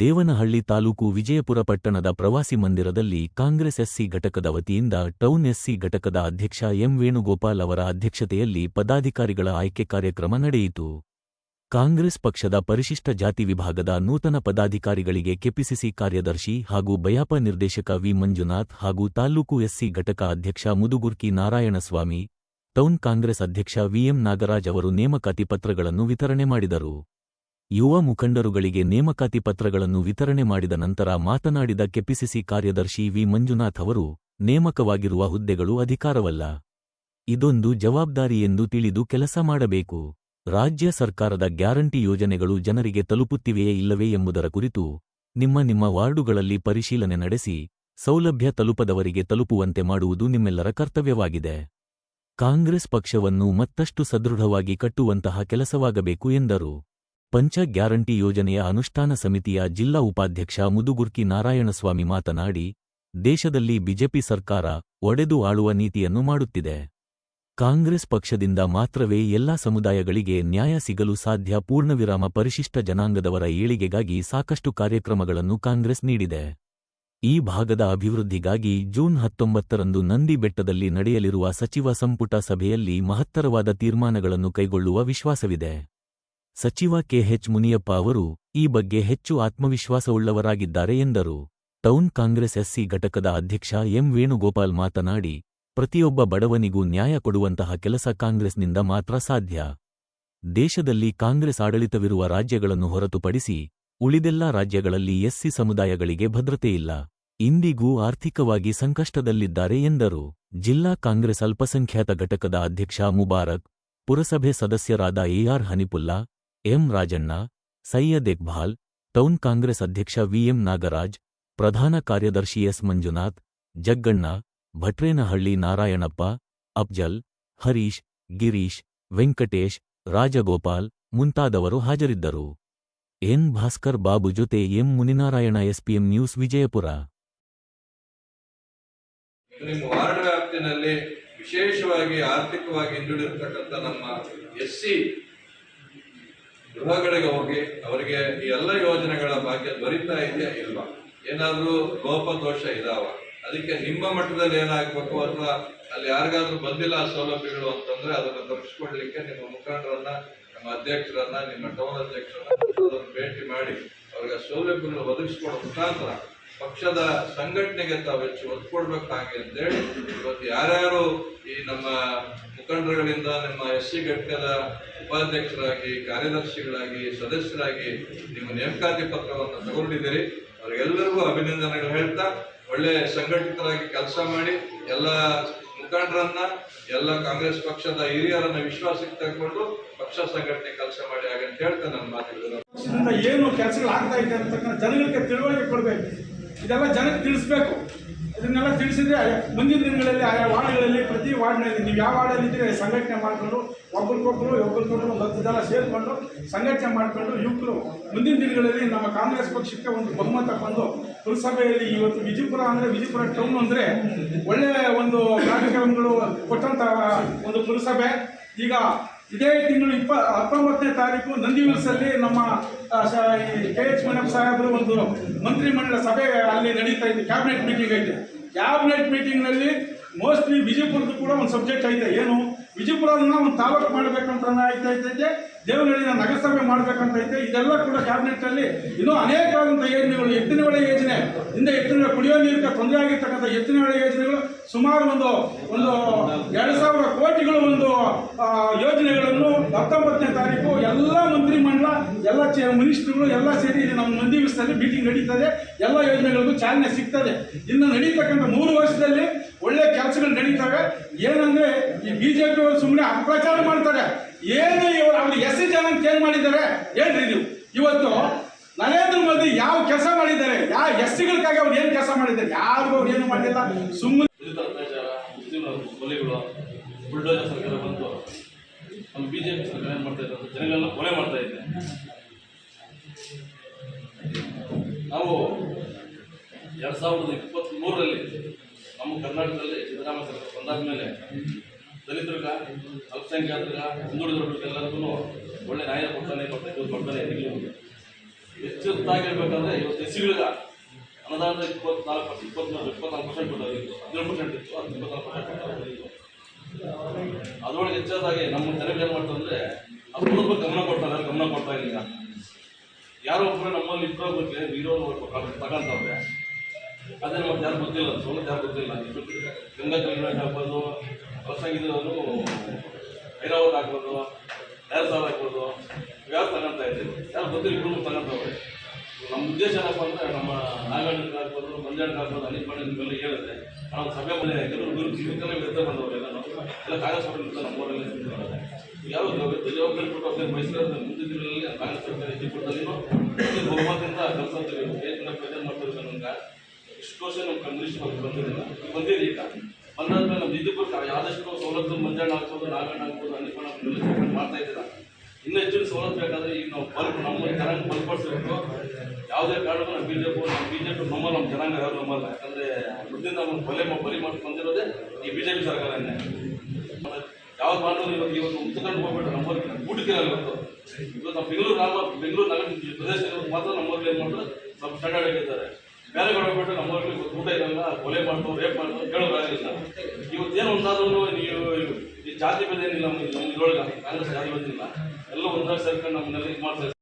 ದೇವನಹಳ್ಳಿ ತಾಲೂಕು ವಿಜಯಪುರ ಪಟ್ಟಣದ ಪ್ರವಾಸಿ ಮಂದಿರದಲ್ಲಿ ಕಾಂಗ್ರೆಸ್ ಎಸ್ಸಿ ಘಟಕದ ವತಿಯಿಂದ ಟೌನ್ ಎಸ್ಸಿ ಘಟಕದ ಅಧ್ಯಕ್ಷ ಎಂ ವೇಣುಗೋಪಾಲ್ ಅವರ ಅಧ್ಯಕ್ಷತೆಯಲ್ಲಿ ಪದಾಧಿಕಾರಿಗಳ ಆಯ್ಕೆ ಕಾರ್ಯಕ್ರಮ ನಡೆಯಿತು. ಕಾಂಗ್ರೆಸ್ ಪಕ್ಷದ ಪರಿಶಿಷ್ಟ ಜಾತಿ ವಿಭಾಗದ ನೂತನ ಪದಾಧಿಕಾರಿಗಳಿಗೆ ಕೆಪಿಸಿಸಿ ಕಾರ್ಯದರ್ಶಿ ಹಾಗೂ ಬಯಾಪ ನಿರ್ದೇಶಕ ವಿ ಮಂಜುನಾಥ್ ಹಾಗೂ ತಾಲ್ಲೂಕು ಎಸ್ಸಿ ಘಟಕ ಅಧ್ಯಕ್ಷ ಮುದುಗುರ್ಕಿ ನಾರಾಯಣಸ್ವಾಮಿ, ಟೌನ್ ಕಾಂಗ್ರೆಸ್ ಅಧ್ಯಕ್ಷ ವಿಎಂ ನಾಗರಾಜ್ ಅವರು ನೇಮಕಾತಿ ಪತ್ರಗಳನ್ನು ವಿತರಣೆ ಮಾಡಿದರು. ಯುವ ಮುಖಂಡರುಗಳಿಗೆ ನೇಮಕಾತಿ ಪತ್ರಗಳನ್ನು ವಿತರಣೆ ಮಾಡಿದ ನಂತರ ಮಾತನಾಡಿದ ಕೆಪಿಸಿಸಿ ಕಾರ್ಯದರ್ಶಿ ವಿ. ಮಂಜುನಾಥ್ ಅವರು, ನೇಮಕವಾಗಿರುವ ಹುದ್ದೆಗಳು ಅಧಿಕಾರವಲ್ಲ. ಇದೊಂದು ಜವಾಬ್ದಾರಿ ಎಂದು ತಿಳಿದು ಕೆಲಸ ಮಾಡಬೇಕು. ರಾಜ್ಯ ಸರ್ಕಾರದ ಗ್ಯಾರಂಟಿ ಯೋಜನೆಗಳು ಜನರಿಗೆ ತಲುಪುತ್ತಿವೆಯೇ ಇಲ್ಲವೇ ಎಂಬುದರ ಕುರಿತು ನಿಮ್ಮ ನಿಮ್ಮ ವಾರ್ಡುಗಳಲ್ಲಿ ಪರಿಶೀಲನೆ ನಡೆಸಿ, ಸೌಲಭ್ಯ ತಲುಪದವರಿಗೆ ತಲುಪುವಂತೆ ಮಾಡುವುದು ನಿಮ್ಮೆಲ್ಲರ ಕರ್ತವ್ಯವಾಗಿದೆ. ಕಾಂಗ್ರೆಸ್ ಪಕ್ಷವನ್ನು ಮತ್ತಷ್ಟು ಸದೃಢವಾಗಿ ಕಟ್ಟುವಂತಹ ಕೆಲಸವಾಗಬೇಕು ಎಂದರು. ಪಂಚ ಗ್ಯಾರಂಟಿ ಯೋಜನೆಯ ಅನುಷ್ಠಾನ ಸಮಿತಿಯ ಜಿಲ್ಲಾ ಉಪಾಧ್ಯಕ್ಷ ಮುದುಗುರ್ಕಿ ನಾರಾಯಣಸ್ವಾಮಿ ಮಾತನಾಡಿ, ದೇಶದಲ್ಲಿ ಬಿಜೆಪಿ ಸರ್ಕಾರ ಒಡೆದು ಆಳುವ ನೀತಿಯನ್ನು ಮಾಡುತ್ತಿದೆ. ಕಾಂಗ್ರೆಸ್ ಪಕ್ಷದಿಂದ ಮಾತ್ರವೇ ಎಲ್ಲಾ ಸಮುದಾಯಗಳಿಗೆ ನ್ಯಾಯ ಸಿಗಲು ಸಾಧ್ಯ ಪೂರ್ಣವಿರಾಮ ಪರಿಶಿಷ್ಟ ಜನಾಂಗದವರ ಏಳಿಗೆಗಾಗಿ ಸಾಕಷ್ಟು ಕಾರ್ಯಕ್ರಮಗಳನ್ನು ಕಾಂಗ್ರೆಸ್ ನೀಡಿದೆ. ಈ ಭಾಗದ ಅಭಿವೃದ್ಧಿಗಾಗಿ ಜೂನ್ ಹತ್ತೊಂಬತ್ತರಂದು ನಂದಿ ಬೆಟ್ಟದಲ್ಲಿ ನಡೆಯಲಿರುವ ಸಚಿವ ಸಂಪುಟ ಸಭೆಯಲ್ಲಿ ಮಹತ್ತರವಾದ ತೀರ್ಮಾನಗಳನ್ನು ಕೈಗೊಳ್ಳುವ ವಿಶ್ವಾಸವಿದೆ. ಸಚಿವ ಕೆಎಚ್ ಮುನಿಯಪ್ಪ ಅವರು ಈ ಬಗ್ಗೆ ಹೆಚ್ಚು ಆತ್ಮವಿಶ್ವಾಸವುಳ್ಳವರಾಗಿದ್ದಾರೆ ಎಂದರು. ಟೌನ್ ಕಾಂಗ್ರೆಸ್ ಎಸ್ಸಿ ಘಟಕದ ಅಧ್ಯಕ್ಷ ಎಂ. ವೇಣುಗೋಪಾಲ್ ಮಾತನಾಡಿ, ಪ್ರತಿಯೊಬ್ಬ ಬಡವನಿಗೂ ನ್ಯಾಯ ಕೊಡುವಂತಹ ಕೆಲಸ ಕಾಂಗ್ರೆಸ್ನಿಂದ ಮಾತ್ರ ಸಾಧ್ಯ. ದೇಶದಲ್ಲಿ ಕಾಂಗ್ರೆಸ್ ಆಡಳಿತವಿರುವ ರಾಜ್ಯಗಳನ್ನು ಹೊರತುಪಡಿಸಿ ಉಳಿದೆಲ್ಲಾ ರಾಜ್ಯಗಳಲ್ಲಿ ಎಸ್ಸಿ ಸಮುದಾಯಗಳಿಗೆ ಭದ್ರತೆಯಿಲ್ಲ. ಇಂದಿಗೂ ಆರ್ಥಿಕವಾಗಿ ಸಂಕಷ್ಟದಲ್ಲಿದ್ದಾರೆ ಎಂದರು. ಜಿಲ್ಲಾ ಕಾಂಗ್ರೆಸ್ ಅಲ್ಪಸಂಖ್ಯಾತ ಘಟಕದ ಅಧ್ಯಕ್ಷ ಮುಬಾರಕ್, ಪುರಸಭೆ ಸದಸ್ಯರಾದ AR Hanifulla M Rajanna, Syed Iqbal, town Congress ಅಧ್ಯಕ್ಷ ವಿಎಂ ನಾಗರಾಜ್, ಪ್ರಧಾನ ಕಾರ್ಯದರ್ಶಿ ಎಸ್ ಮಂಜುನಾಥ್, ಜಗ್ಗಣ್ಣ, ಭಟ್ರೇನಹಳ್ಳಿ ನಾರಾಯಣಪ್ಪ, ಅಫ್ಜಲ್, ಹರೀಶ್, ಗಿರೀಶ್, ವೆಂಕಟೇಶ್, ರಾಜಗೋಪಾಲ್ ಮುಂತಾದವರು ಹಾಜರಿದ್ದರು. ಎನ್ ಭಾಸ್ಕರ್ ಬಾಬು ಜೊತೆ M Muninarayana SPM news Vijayapura. Ward ವ್ಯಾಪ್ತಿನಲ್ಲಿ ವಿಶೇಷವಾಗಿ ಆರ್ಥಿಕವಾಗಿ ಹಿಂದುಳಿದಿರ್ತಕ್ಕಂಥ ನಮ್ಮ ಎಸ್ ಸಿ ಗೃಹಗಳಿಗೆ ಹೋಗಿ ಅವರಿಗೆ ಈ ಎಲ್ಲ ಯೋಜನೆಗಳ ಭಾಗ್ಯ ದೊರೀತಾ ಇದೆಯಾ ಇಲ್ವಾ? ಏನಾದರೂ ಲೋಪದೋಷ ಇದಾವ? ಅದಕ್ಕೆ ನಿಮ್ಮ ಮಟ್ಟದಲ್ಲಿ ಏನಾಗಬೇಕು ಅಥವಾ ಅಲ್ಲಿ ಯಾರಿಗಾದ್ರೂ ಬಂದಿಲ್ಲ ಆ ಸೌಲಭ್ಯಗಳು ಅಂತಂದ್ರೆ ಅದನ್ನು ತಪ್ಪಿಸ್ಕೊಡ್ಲಿಕ್ಕೆ ನಿಮ್ಮ ಮುಖಂಡರನ್ನ, ನಮ್ಮ ಅಧ್ಯಕ್ಷರನ್ನ, ನಿಮ್ಮ ಟೌನ್ ಅಧ್ಯಕ್ಷರನ್ನ ಭೇಟಿ ಮಾಡಿ ಅವ್ರಿಗೆ ಸೌಲಭ್ಯಗಳು ಒದಗಿಸ್ಕೊಡೋ ಮುಖಾಂತರ ಪಕ್ಷದ ಸಂಘಟನೆಗೆ ತಾವು ಹೆಚ್ಚು ಒತ್ತು ಅಂತ ಅಂತೇಳಿ ಇವತ್ತು ಯಾರ್ಯಾರು ಈ ನಮ್ಮ ಮುಖಂಡರುಗಳಿಂದ ನಿಮ್ಮ ಎಸ್ ಸಿ ಘಟಕದ ಉಪಾಧ್ಯಕ್ಷರಾಗಿ, ಕಾರ್ಯದರ್ಶಿಗಳಾಗಿ, ಸದಸ್ಯರಾಗಿ ನಿಮ್ಮ ನೇಮಕಾತಿ ಪತ್ರವನ್ನು ತಗೊಂಡಿದ್ದೀರಿ. ಅವರಿಗೆಲ್ಲರಿಗೂ ಅಭಿನಂದನೆಗಳು ಹೇಳ್ತಾ, ಒಳ್ಳೆ ಸಂಘಟಿತರಾಗಿ ಕೆಲಸ ಮಾಡಿ, ಎಲ್ಲ ಮುಖಂಡರನ್ನ, ಎಲ್ಲ ಕಾಂಗ್ರೆಸ್ ಪಕ್ಷದ ಹಿರಿಯರನ್ನ ವಿಶ್ವಾಸಕ್ಕೆ ತಗೊಂಡು ಪಕ್ಷ ಸಂಘಟನೆ ಕೆಲಸ ಮಾಡಿ ಹಾಗಂತ ಹೇಳ್ತಾ ಮಾತುಗಳು ಪಕ್ಷದಿಂದ ಏನು ಕೆಲಸಗಳು ಆಗ್ತಾ ಇದೆ ಅಂತಕ್ಕಂಥ ಜನಗಳಿಗೆ ತಿಳುವಳಿಕೆ ಕೊಡಬೇಕು. ಇದೆಲ್ಲ ಜನಕ್ಕೆ ತಿಳಿಸ್ಬೇಕು. ಇದನ್ನೆಲ್ಲ ತಿಳಿಸಿದ್ರೆ ಮುಂದಿನ ದಿನಗಳಲ್ಲಿ ಆಯಾ ವಾರ್ಡ್ಗಳಲ್ಲಿ ಪ್ರತಿ ವಾರ್ಡ್ನಲ್ಲಿ ನೀವು ಯಾವ ವಾರ್ಡಲ್ಲಿ ಇದ್ರೆ ಸಂಘಟನೆ ಮಾಡಿಕೊಂಡು ಒಂದು ಹತ್ತು ಜನ ಸೇರಿಕೊಂಡು ಸಂಘಟನೆ ಮಾಡಿಕೊಂಡು ಯುವಕರು ಮುಂದಿನ ದಿನಗಳಲ್ಲಿ ನಮ್ಮ ಕಾಂಗ್ರೆಸ್ ಪಕ್ಷಕ್ಕೆ ಒಂದು ಬಹುಮತ ಬಂದು ಪುರಸಭೆಯಲ್ಲಿ ಇವತ್ತು ವಿಜಯಪುರ ಅಂದರೆ ವಿಜಯಪುರ ಟೌನ್ ಅಂದರೆ ಒಳ್ಳೆಯ ಒಂದು ಕಾರ್ಯಕ್ರಮಗಳು ಕೊಟ್ಟಂಥ ಒಂದು ಪುರಸಭೆ. ಈಗ ಇದೇ ತಿಂಗಳು ಇಪ್ಪ, ಹತ್ತೊಂಬತ್ತನೇ ತಾರೀಕು ನಂದಿ ಹಿಲ್ಸಲ್ಲಿ ನಮ್ಮ ಕೆ ಎಚ್ ಮನಪ್ ಸಾಹೇಬರು ಒಂದು ಮಂತ್ರಿಮಂಡಲ ಸಭೆ ಅಲ್ಲಿ ನಡೀತಾ ಇದೆ ಕ್ಯಾಬಿನೆಟ್ ಮೀಟಿಂಗ್ ಐತೆ. ಕ್ಯಾಬಿನೆಟ್ ಮೀಟಿಂಗ್ನಲ್ಲಿ ಮೋಸ್ಟ್ಲಿ ವಿಜಯಪುರದ್ದು ಕೂಡ ಒಂದು ಸಬ್ಜೆಕ್ಟ್ ಐತೆ. ಏನು? ವಿಜಯಪುರನ ಒಂದು ತಾಲೂಕು ಮಾಡಬೇಕಂತ ಐತೆ ಐತೈತೆ ದೇವನಹಳ್ಳಿನ ನಗರಸಭೆ ಮಾಡಬೇಕಂತ ಐತೆ. ಇದೆಲ್ಲ ಕೂಡ ಕ್ಯಾಬಿನೆಟ್ನಲ್ಲಿ ಇನ್ನೂ ಅನೇಕವಾದಂಥ ನೀವು ಎತ್ತಿನ ಯೋಜನೆ ಹಿಂದೆ ಎತ್ತಿನ ಕುಡಿಯೋ ನೀರಿಗೆ ತೊಂದರೆ ಆಗಿರ್ತಕ್ಕಂಥ ಎತ್ತಿನ ಯೋಜನೆಗಳು ಸುಮಾರು ಒಂದು ಒಂದು ಎರಡು ಸಾವಿರ ಕೋಟಿಗಳು ಒಂದು ಯೋಜನೆಗಳನ್ನು ಹತ್ತೊಂಬತ್ತನೇ ತಾರೀಕು ಎಲ್ಲ ಮಂತ್ರಿಮಂಡಲ, ಎಲ್ಲ ಚೇ, ಮಿನಿಸ್ಟ್ರುಗಳು ಎಲ್ಲ ಸೇರಿ ನಮ್ಮ ನಂದಿ ವಿಸ್ತಲ್ಲಿ ಮೀಟಿಂಗ್ ನಡೀತದೆ. ಎಲ್ಲ ಯೋಜನೆಗಳಿಗೂ ಚಾಲನೆ ಸಿಗ್ತದೆ. ಇನ್ನು ನಡೀತಕ್ಕಂಥ ಮೂರು ವರ್ಷದಲ್ಲಿ ಒಳ್ಳೆ ಕೆಲಸಗಳು ನಡೀತವೆ. ಏನಂದ್ರೆ ಈ ಬಿಜೆಪಿ ಅವರು ಸುಮ್ಮನೆ ಅಪಪ್ರಚಾರ ಮಾಡ್ತಾರೆ. ಏನು ಇವರು ಅವ್ರಿಗೆ ಎಸ್ ಸಿ ಜನ ಚೇಂಜ್ ಮಾಡಿದ್ದಾರೆ? ಹೇಳ್ರಿ ನೀವು. ಇವತ್ತು ನರೇಂದ್ರ ಮೋದಿ ಯಾವ ಕೆಲಸ ಮಾಡಿದ್ದಾರೆ ಯಾವ ಎಸ್ ಸಿಗಳಿಗಾಗಿ ಅವ್ರು ಏನು ಕೆಲಸ ಮಾಡಿದ್ದಾರೆ. ಯಾರಿಗೂ ಅವ್ರು ಏನು ಮಾಡಿಲ್ಲ. ಸುಮ್ಮನೆ ಕೊಲೆಗಳು ನಮ್ಮ ಬಿ ಜೆ ಪಿ ಸರ್ಕಾರ ಏನು ಮಾಡ್ತಾ ಜನಗಳನ್ನ ಕೊಲೆ ಮಾಡ್ತಾ ನಾವು ಎರಡು ಸಾವಿರದ ಇಪ್ಪತ್ತ್ಮೂರರಲ್ಲಿ ನಮ್ಮ ಕರ್ನಾಟಕದಲ್ಲಿ ಸಿದ್ದರಾಮಯ್ಯ ಸರ್ಕಾರ ಬಂದಾದ ಮೇಲೆ ದಲಿತರಿಗ, ಅಲ್ಪಸಂಖ್ಯಾತರಿಗ ಹಿಂದುಳಿದ ಎಲ್ಲರಿಗೂ ಒಳ್ಳೆ ನ್ಯಾಯ ಕೊಡ್ತಾನೆ ಕೊಡ್ತಾ ಇದು ಕೊಡ್ತಾನೆ ಹೆಚ್ಚು ಹೆಚ್ಚಾಗಿರ್ಬೇಕಂದ್ರೆ ಇವತ್ತು ಎಸ್ಸಿಗಳಿಗೆ ಅನುದಾನದ ಇಪ್ಪತ್ನಾಲ್ಕು ಪರ್ಸೆಂಟ್ ಇಪ್ಪತ್ನಾಲ್ಕು ಇಪ್ಪತ್ನಾಲ್ಕು ಪರ್ಸೆಂಟ್ ಕೊಟ್ಟರು ಹದಿನೇಳು ಪರ್ಸೆಂಟ್ ಇತ್ತು ಅದು ಇಪ್ಪತ್ನಾಲ್ಕು ಪರ್ಸೆಂಟ್ ಅದರೊಳಗೆ ಹೆಚ್ಚಾದಾಗಿ ನಮ್ಮ ಜನಗಳು ಏನು ಮಾಡ್ತಂದ್ರೆ ಅದ್ರ ಗಮನ ಕೊಡ್ತಾರೆ ಗಮನ ಕೊಡ್ತಾ ಇಲ್ಲ ಯಾರೋ ಒಬ್ಬರು ನಮ್ಮಲ್ಲಿ ಇಬ್ಬರ ಬಗ್ಗೆ ವಿಡಿಯೋ ತಗೊಂತವ್ರೆ. ಅದೇ ಮತ್ತೆ ಯಾರು ಗೊತ್ತಿಲ್ಲ ಸೋಲತ್ ಯಾರು ಗೊತ್ತಿಲ್ಲ. ಗಂಗಾ ಕಲ್ಯಾಣ ಹಾಕ್ಬೋದು ಹೊಸಂಗಿದವರು ಐರಾವತ್ ಹಾಕ್ಬೋದು ಯಾರು ಸಾವಿರ ಹಾಕ್ಬೋದು. ಯಾರು ತಗೊಂತಾ ಇದ್ದೀವಿ ಯಾರು ಗೊತ್ತಿಲ್ಲ ಇಬ್ಬರು ತಗೊಂತವ್ರೆ ಉದ್ದೇಶ ಏನಪ್ಪ ಅಂದ್ರೆ ನಮ್ಮ ನಾಗಣ್ಣ ಹಾಕ್ಬೋದು ಮಂಜಣ್ಣ ಹಾಕ್ಬೋದು ಅನಿಲ್ ಪಾಂಡೆ ಇವೆಲ್ಲ ಹೇಳಿದ್ರೆ ನಾವು ಸಭೆ ಮನೆ ಕೆಲವರು ಗುರು ಜೀವಿತನೇ ವ್ಯರ್ಥ ಬಂದವರು ಎಲ್ಲ ಎಲ್ಲ ಕಾಂಗ್ರೆಸ್ ನಮ್ಮ ನಮ್ಮೂರಲ್ಲಿ ನಿಂತ್ಕೊಂಡಿದ್ದಾರೆ. ಯಾವ ಜವಾಬ್ದಾರಿ ಕೊಟ್ಟು ಹೋಗ್ತಾರೆ ಮೈಸೂರಲ್ಲಿ ಮುಂದಿನ ದಿನಗಳಲ್ಲಿ ಕಾಂಗ್ರೆಸ್ ಸರ್ಕಾರ ಹೆಚ್ಚು ಕೊಟ್ಟಲ್ಲಿ ಬಹುಮತದಿಂದ ಕೆಲಸ ಪ್ರೆಸೆಂಟ್ ಮಾಡ್ತಾರೆ ನಮ್ಗೆ ಇಷ್ಟು ವರ್ಷ ನಮ್ಮ ಕಂಗ್ರೆಸ್ ಪಕ್ಷ ಬಂದಿರಲಿಲ್ಲ. ಬಂದಿದೆ ಈಗ. ಬಂದಾದ್ಮೇಲೆ ನಮ್ಮ ವಿದ್ಯುತ್ ಯಾವುದಷ್ಟು ಸವಲತ್ತು ಮಂಜಣ್ಣ ಹಾಕ್ಬೋದು ನಾಗಣ್ಣ ಹಾಕ್ಬೋದು ಪಾಂಡೆ ಮಾಡ್ತಾ ಇದ್ದೀರಾ. ಇನ್ನೂ ಹೆಚ್ಚಿನ ಸವಲತ್ತು ಬೇಕಾದ್ರೆ ಈಗ ನಾವು ಬಲ್ಪ್ ನಮ್ಮ ಜನಾಂಗ ಬಲಪಡಿಸಬೇಕು ಯಾವುದೇ ಕಾರಣಕ್ಕೂ ನಮ್ಮ ಬಿ ಜೆ ಪಿ ನಮ್ಮ ಬಿ ಜೆ ಪಿ ನಮ್ಮ ನಮ್ಮ ಜನಾಂಗ ಯಾರು ನಮ್ಮಲ್ಲ ಯಾಕಂದರೆ ಮೊದಲಿಂದ ನಮ್ಮ ಬಲೆ ಬಲಿ ಮಾಡಿ ಬಂದಿರೋದೇ ಈ ಬಿ ಜೆ ಪಿ ಸರ್ಕಾರನೇ. ಯಾವ್ದು ಇವಾಗ ಇವತ್ತು ಇವತ್ತು ಉತ್ಕೊಂಡು ಹೋಗ್ಬಿಟ್ಟು ನಮ್ಮವ್ರಿಗೆ ಊಟಕ್ಕಿಲ್ಲ ಇವತ್ತು. ಇವತ್ತು ನಮ್ಮ ಬೆಂಗಳೂರು ನಮ್ಮ ಬೆಂಗಳೂರು ನಗರ ಪ್ರದೇಶದಲ್ಲಿ ಮಾತ್ರ ನಮ್ಮವ್ರಿಗೆ ಏನು ಮಾಡಿದ್ರು ಸ್ವಲ್ಪ ಸ್ಟ್ಯಾಂಡರ್ಡ್ ಆಗಿದ್ದಾರೆ ಬೇರೆ ಕಡೆ ಹೋಗ್ಬಿಟ್ಟು ನಮ್ಮವ್ರಿಗೆ ಇವತ್ತು ಊಟ ಇರಲ್ಲ ಕೊಲೆ ಮಾಡ್ತು, ರೇಪ್ ಮಾಡ್ತು ಕೇಳೋದಾಗಿಲ್ಲ ಇವತ್ತೇನು ಒಂದಾದ್ರೂ ನೀವು ಈ ಜಾತಿ ಭೇದ ಏನಿಲ್ಲ ನಮ್ಮ ಇದ್ರೊಳಗೆ ಕಾಂಗ್ರೆಸ್ ಜಾತಿ ಭೇದ ಇಲ್ಲ ಒಂದಾಗಿ ಸೇರ್ಕೊಂಡು ನಮ್ಮನ್ನೆಲ್ಲ ಇದು ಮಾಡ್ತಾರೆ